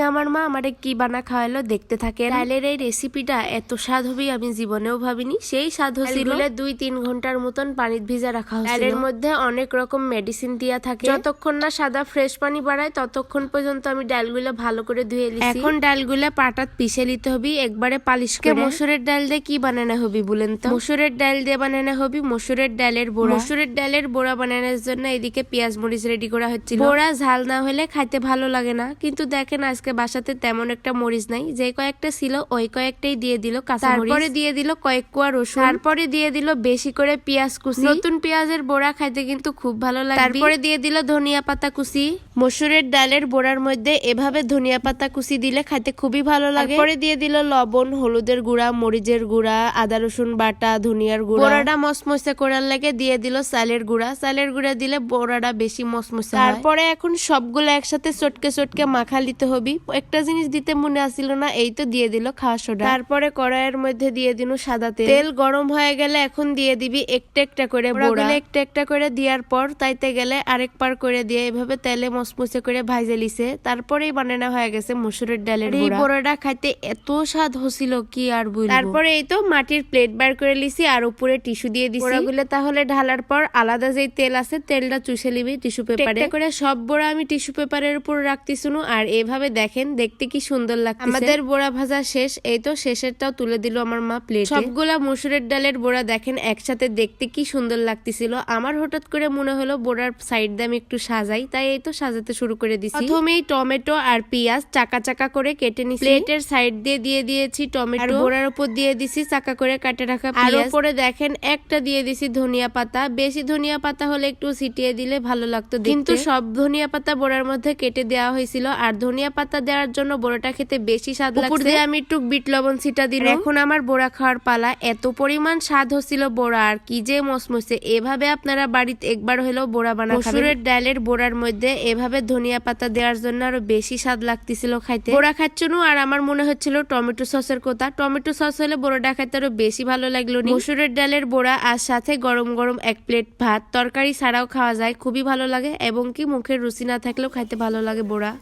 আজকে আমার মা আমারে কি বানা খাওয়ালো দেখতে থাকে। ডালের এই রেসিপিটা এত স্বাদ হবে আমি জীবনেও ভাবিনি। সেই স্বাদ হচ্ছিল দুই তিন ঘণ্টার মতন পানিত ভিজা রাখা হয়েছিল ডালের মধ্যে অনেক রকম মেডিসিন দিয়া থাকে। যতক্ষণ না সাদা ফ্রেশ পানি বাড়ায় ততক্ষণ পর্যন্ত আমি ডালগুলো ভালো করে ধুয়ে লিছি এখন ডালগুলো পাটাত পিষে নিতে হবে একবারে পালিশ করে। মসুরের ডাল দিয়ে কি বানানো হবে বলেন তো? মসুরের ডাল দিয়ে বানানো হবে মসুরের ডালের বড়া। মসুরের ডালের বড়া বানানোর জন্য এদিকে পেঁয়াজ মরিচ রেডি করা হচ্ছিল। বড়া ঝাল না হলে খাইতে ভালো লাগে না। কিন্তু দেখেন আজকে বাসাতে তেমন একটা মরিচ নাই। যে কয়েকটা ছিল ওই কয়েকটাই দিয়ে দিল কাঁচা তারপরে দিয়ে দিল কয়েক কোয়া রসুন। তারপরে দিয়ে দিল বেশি করে পেঁয়াজ কুচি। নতুন পেঁয়াজের বড়া খাইতে কিন্তু খুব ভালো লাগে তারপরে দিয়ে দিল ধনিয়া পাতা কুচি। মসুরের ডালের বোড়ার মধ্যে এভাবে ধনিয়া পাতা কুচি দিলে খাইতে খুবই ভালো লাগে। পরে দিয়ে দিল লবণ হলুদের গুঁড়া মরিচের গুঁড়া আদা রসুন বাটা ধনিয়ার গুঁড়া। বড়াটা মসমসে করার লাগে দিয়ে দিল চালের গুঁড়া। চালের গুঁড়া দিলে বোড়াটা বেশি মসমসে তারপরে এখন সবগুলো একসাথে চটকে চটকে মাখা দিতে হবে। একটা জিনিস দিতে মনে আসছিল না এই তো দিয়ে দিল খাওয়া সোডা। তারপরে কড়াইয়ের মধ্যে দিয়ে দিল সাদা তেল। তেল গরম হয়ে গেলে এখন দিয়ে দিবি একটা একটা করে বড়া। একটা একটা করে দেওয়ার পর তাইতে গেলে আরেক পার করে দিয়ে এভাবে তেলে মসমসে করে ভাইজে লিছে। তারপরেই বানানো হয়ে গেছে মসুরের ডালের এই বড়াটা খাইতে এত স্বাদ হছিল কি আর বলব? তারপরে এই তো মাটির প্লেট বার করে লিছি আর উপরে টিস্যু দিয়ে দিছি। বড়াগুলো তাহলে ঢালার পর আলাদা যেই তেল আছে তেলটা চুষে লিবি টিস্যু পেপারে। করে সব বড়া আমি টিস্যু পেপারের উপর রাখতেছি আর এভাবে দেখেন দেখতে কি সুন্দর লাগছে আমাদের বড়া ভাজা শেষ এই তো শেষেরটাও তুলে দিল আমার মা প্লেট সবগুলা মসুরের ডালের বড়া দেখেন একসাথে দেখতে কি সুন্দর লাগতেছিল। আমার হঠাৎ করে মনে হলো বড়ার সাইড দিয়ে আমি একটু সাজাই তাই এই তো সাজাতে শুরু করে দিছি। প্রথমেই টমেটো আর পেঁয়াজ চাকা চাকা করে কেটে নিছি। প্লেটের সাইড দিয়ে দিয়ে দিয়েছি টমেটো। আর বড়ার উপর দিয়ে দিছি চাকা করে কাটে রাখা আর উপরে দেখেন একটা দিয়ে দিছি ধনিয়া পাতা। বেশি ধনিয়া পাতা হলে একটু ছিটিয়ে দিলে ভালো লাগতো কিন্তু সব ধনিয়া পাতা বড়ার মধ্যে কেটে দেওয়া হয়েছিল। আর ধনিয়া পাতা দেওয়ার জন্য বড়াটা খেতে বেশি স্বাদ লাগছে। দিয়ে আমি একটু বিট লবণ ছিটা দিল এখন আমার বড়া খাওয়ার পালা। এত পরিমাণ স্বাদ হচ্ছিল বড়া। আর কি যে মসমসে এভাবে আপনারা বাড়িতে একবার হলেও বড়া বানা মসুরের ডালের বড়ার মধ্যে এভাবে ধনিয়া পাতা দেওয়ার জন্য আরও বেশি স্বাদ লাগতেছিল খাইতে। বড়া খাচ্ছনু আর আমার মনে হচ্ছিল টমেটো সসের কথা টমেটো সস হলে বড়াটা খাইতে আরও বেশি ভালো লাগল মসুরের ডালের বড়া আর সাথে গরম গরম এক প্লেট ভাত তরকারি ছাড়াও খাওয়া যায়, খুবই ভালো লাগে এবং কি মুখের রুচি না থাকলেও খাইতে ভালো লাগে বড়া।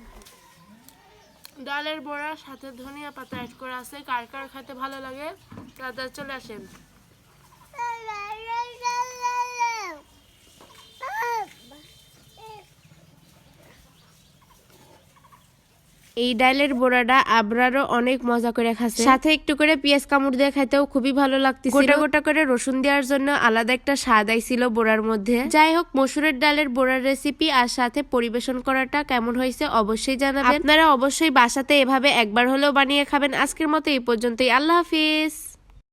ডালের বড়ার সাথে ধনিয়া পাতা অ্যাড করা আছে, কার কার খেতে ভালো লাগে দাদা চলে আসেন। এই ডালের বড়াটা আবরারও অনেক মজা করে খাচ্ছে। সাথে একটু করে পেঁয়াজ কামড় দিয়ে খাইতেও খুবই ভালো লাগতেছে গোটা গোটা করে রসুন দেওয়ার জন্য আলাদা একটা স্বাদ আইছিল বড়ার মধ্যে। যাই হোক মসুরের ডালের বড়ার রেসিপি আর সাথে পরিবেশন করাটা কেমন হয়েছে অবশ্যই জানাবেন। আপনারা অবশ্যই বাসাতে এভাবে একবার হলেও বানিয়ে খাবেন। আজকের মতো এই পর্যন্তই। আল্লাহ হাফিজ।